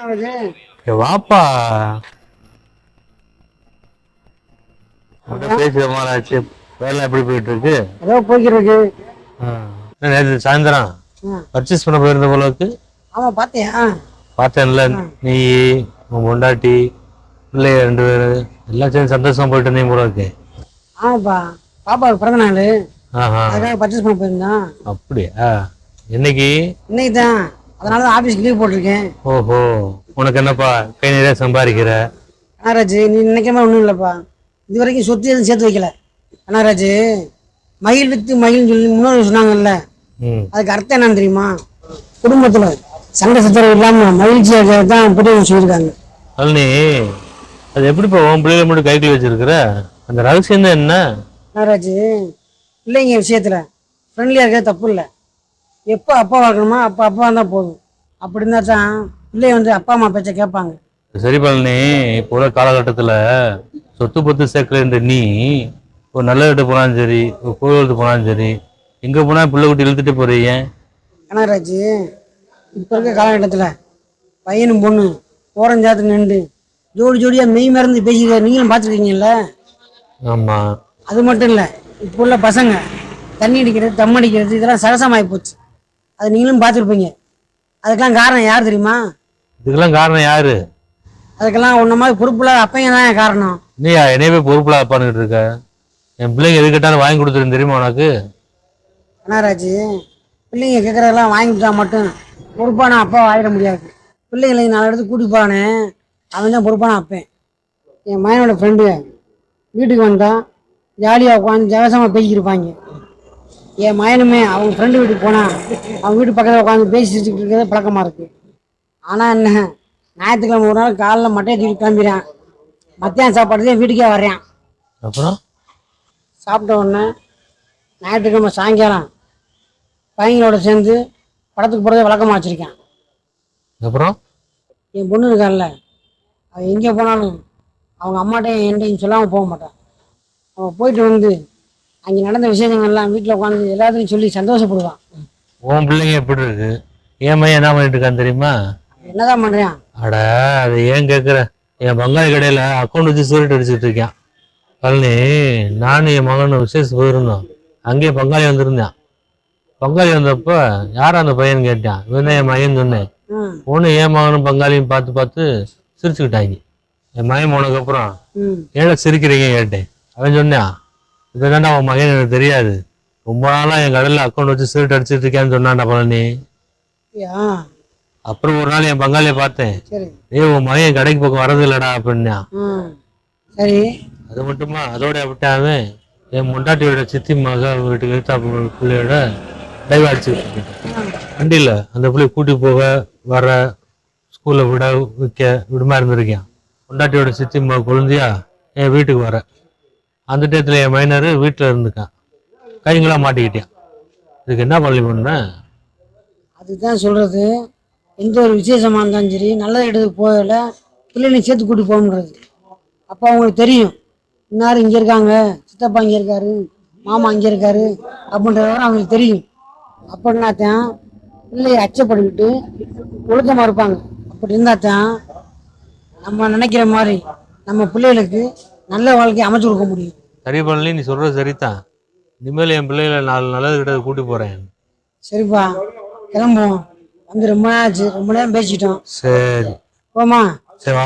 ஆகுது? ஏய், வாப்பா. உன்கிட்ட பேசி ரொம்ப நாள் ஆச்சு. வேலை எப்படி போயிட்டு இருக்கு ஏதோ நேற்று சாயந்தரம். பர்ச்சேஸ் பண்ண போயிருந்த போல இருக்கு. ஆமா பார்த்தியா பார்த்தேன்ல நீ உன் பொண்டாட்டி பிள்ளைங்க ரெண்டு பேரு எல்லாம் சேர்ந்து சந்தோஷமா போயிட்டு இருந்தீங்க போல இருக்கு. ஆமாப்பா. பாப்பாவுக்கு பிறந்த நாள். அதுக்காக பர்ச்சேஸ் பண்ண போயிருந்தான் அப்படியா? என்னைக்கு? இன்னைக்கு தான் அதனால தான் ஆஃபீஸ்க்கு லீவ் போட்டிருக்கேன். ஓஹோ உனக்கு என்னப்பா? கை நிறைய சம்பாதிக்கிற? கனகராஜ் நீ நினைக்காம ஒன்றும் இல்லைப்பா. இது வரைக்கும் சொத்து எதுவும் சேர்த்து வைக்கல. கனகராஜ் மயில் வித்து மயில்னு சொல்லி முன்னோர்கள் சொன்னாங்கல்ல அதுக்கு அர்த்தம் என்னன்னு தெரியுமா? குடும்பத்தில் சண்டை சச்சரவு இல்லாமல் மகிழ்ச்சியாக தான் பெரியவங்க சொல்லியிருக்காங்க. பழனி அது எப்படிப்பா உன் பிள்ளைகளை மட்டும் கைக்குள்ள வச்சிருக்கிற? அந்த ரகசியம் தான் என்ன? நாகராஜ் பிள்ளைங்க விஷயத்தில் ஃப்ரெண்ட்லியாக இருக்கிறது தப்பு இல்லை. எப்போ அப்பா வளர்க்கணுமோ அப்போ அப்பா இருந்தால் போதும். அப்படி இருந்தால் தான் பிள்ளைங்க வந்து அப்பா அம்மா பேச்சை கேட்பாங்க. சரி பழனி இப்போ உள்ள காலகட்டத்தில் சொத்து பத்து சேர்க்கலன்ற நீ ஒரு நல்ல வீட்டு போனாலும் சரி ஒரு கோயிலுக்கு போனாலும் சரி எங்கே போனால் பிள்ளை குட்டி இழுத்துட்டு போறீங்க? கனகராஜ் இப்போ இருக்க காலகட்டத்தில் பையனும் பொண்ணு ஓரஞ்சாத்து நின்று ஜோடி ஜோடியாக மெய் மறந்து பேசிக்கிற நீங்களும் பார்த்துருக்கீங்கல்ல? ஆமாம் அது மட்டும் இல்லை இப்போ உள்ள பசங்க தண்ணி அடிக்கிறது தம் அடிக்கிறது இதெல்லாம் சகசமாகி போச்சு. அது நீங்களும் பார்த்துருப்பீங்க. அதுக்கெல்லாம் காரணம் யார் தெரியுமா? இதுக்கெல்லாம் காரணம் யாரு? அதுக்கெல்லாம் உன்ன மாதிரி பொறுப்புல அப்பைங்க தான் காரணம். நீ என்னைய போய் பொறுப்பில் உட்காந்துக்கிட்டு இருக்க? என் பிள்ளைங்க எது கேட்டாலும் வாங்கி கொடுத்துருன்னு தெரியுமா உனக்கு? கனகராஜ் பிள்ளைங்க கேட்குறதெல்லாம் வாங்கிட்டா மட்டும் பொறுப்பான அப்பா ஆயிட முடியாது. பிள்ளைங்களை நாலு இடத்துக்கு கூட்டி போறானே அவன் தான் பொறுப்பான அப்பேன் என் மகனோட ஃப்ரெண்டு வீட்டுக்கு வந்தான். ஜாலியாக உட்காந்து ஜகசமாக பேசிக்கிருப்பாங்க என் மகனுமே அவங்க ஃப்ரெண்டு வீட்டுக்கு போனான் அவன் வீட்டு பக்கத்தில் உட்காந்து பேசிட்டு இருக்கிறது பழக்கமாக இருக்குது ஆனால் என்ன ஞாயிற்றுக்கிழமை ஒரு நாள் காலைல மட்டையை தூக்கி கிளம்பிடுறான். மத்தியானம் சாப்பாடு வீட்டுக்கே வர்றேன். அப்புறம்? சாப்பிட்ட உடனே ஞாயிற்றுக்கிழமை சாயங்காலம் பையங்களோட சேர்ந்து படத்துக்கு போகிறத வழக்கமாக வச்சுருக்கேன். அப்புறம்? என் பொண்ணு இருக்கான்ல அவன் எங்கே போனாலும் அவங்க அம்மாட்டையும் என்கிட்டையும் சொல்லாமல் போக மாட்டான். அவன் போயிட்டு வந்து அங்கே நடந்த விஷயங்கள்லாம் வீட்டில் உட்காந்து எல்லாத்தையும் சொல்லி சந்தோஷப்படுவான். உன் பிள்ளைங்க எப்படி இருக்கு? என் பையன் என்ன பண்ணிட்டு இருக்கான்னு தெரியுமா? என்னதான் பண்ணுறான் அட அதை ஏன் கேட்குற என் பங்காளி கடையில் அக்கௌண்ட் வச்சு சூரிட்டு அடிச்சுட்டு இருக்கேன். பழனி நானும் என் மகனும் விசேஷம் போயிருந்தோம். அங்கேயே பங்காளி வந்திருந்தான். பங்காளி வந்தப்போ யார் அந்த பையன் கேட்டான். இவன் என் மகன் சொன்னேன் ஒன்று என் மகனும் பங்காளியும் பார்த்து பார்த்து சிரிச்சுக்கிட்டாங்க. என் மகன் போனதுக்கப்புறம் ம். ஏழை சிரிக்கிறீங்க கேட்டேன். அவன் சொன்னான் இதை தாண்டா அவன் மகன் எனக்கு தெரியாது. ரொம்ப நாளாக என் கடையில் அக்கௌண்ட் வச்சு சீட்டு அடிச்சிட்டு இருக்கேன்னு சொன்னான்டா பழனி. அப்புறம் ஒரு நாள் என் பங்காளியை பார்த்தேன். ஏய் உன் மகன் என் கடைக்கு பக்கம் வரது இல்லடா அப்படின்னா. சரி. அது மட்டுமா? அதோட விட்டாம என் முண்டாட்டியோட சித்தி மக வீட்டுக்கு எடுத்தா பிள்ளையோட டைவ் அடிச்சுட்டு இருக்கேன் வண்டியில் அந்த பிள்ளைய கூட்டி போக வர ஸ்கூலில் விட வைக்க விடுமா இருந்திருக்கேன். முண்டாட்டியோட சித்தி மக குழந்தையா என் வீட்டுக்கு வர. அந்த டயத்தில் என் மைனர் வீட்டில் இருந்துக்கான். கைங்களா மாட்டிக்கிட்டேன். இதுக்கு என்ன பண்ணி பண்ணேன் அதுதான் சொல்கிறது எந்த ஒரு விசேஷமாக இருந்தாலும் சரி நல்ல இடத்துக்கு போகல பிள்ளைகளை சேர்த்து கூட்டி போகணுன்றது அப்போ அவங்களுக்கு தெரியும். இன்னார் இங்கே இருக்காங்க சித்தப்பா இங்கே இருக்காரு மாமா இங்கே இருக்காரு அப்படின்றத அவங்களுக்கு தெரியும். அப்படின்னாத்தான் பிள்ளையை அச்சப்படுத்திட்டு ஒழுக்கமாக இருப்பாங்க. அப்படி இருந்தாத்தான் நம்ம நினைக்கிற மாதிரி நம்ம பிள்ளைகளுக்கு நல்ல வாழ்க்கையை அமைச்சு கொடுக்க முடியும். சரி பண்ணலி நீ சொல்கிறது சரிதான் இனிமேல் என் பிள்ளைகளை நாலு நல்லது கிட்ட கூட்டி போகிறேன் சரிப்பா கிளம்புவோம். வந்து ரொம்ப நேரம் ஆச்சு ரொம்ப நேரம் பேசிட்டோம். சரி. போமா சரி வா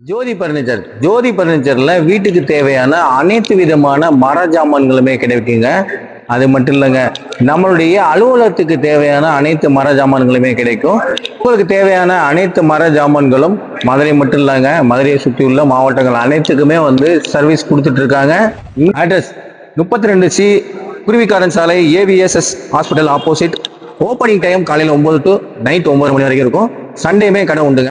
ஜோதி பர்னிச்சர் ஜோதி பர்னிச்சர்ல வீட்டுக்கு தேவையான அனைத்து விதமான மர ஜாமான்களுமே கிடைக்குங்க. அது மட்டும் இல்லைங்க. நம்மளுடைய அலுவலகத்துக்கு தேவையான அனைத்து மர ஜாமான்களுமே கிடைக்கும். உங்களுக்கு தேவையான அனைத்து மர ஜாமான்களும் மதுரை மட்டும் இல்லைங்க. மதுரையை சுற்றி உள்ள மாவட்டங்கள் அனைத்துக்குமே வந்து சர்வீஸ் கொடுத்துட்டு இருக்காங்க அட்ரஸ் முப்பத்தி ரெண்டு சி குருவிக்காரன் சாலை AVSS hospital opposite opening time காலையில் ஒம்பது டு நைட் ஒம்பது மணி வரைக்கும் இருக்கும். சண்டேமே கடை உண்டுங்க.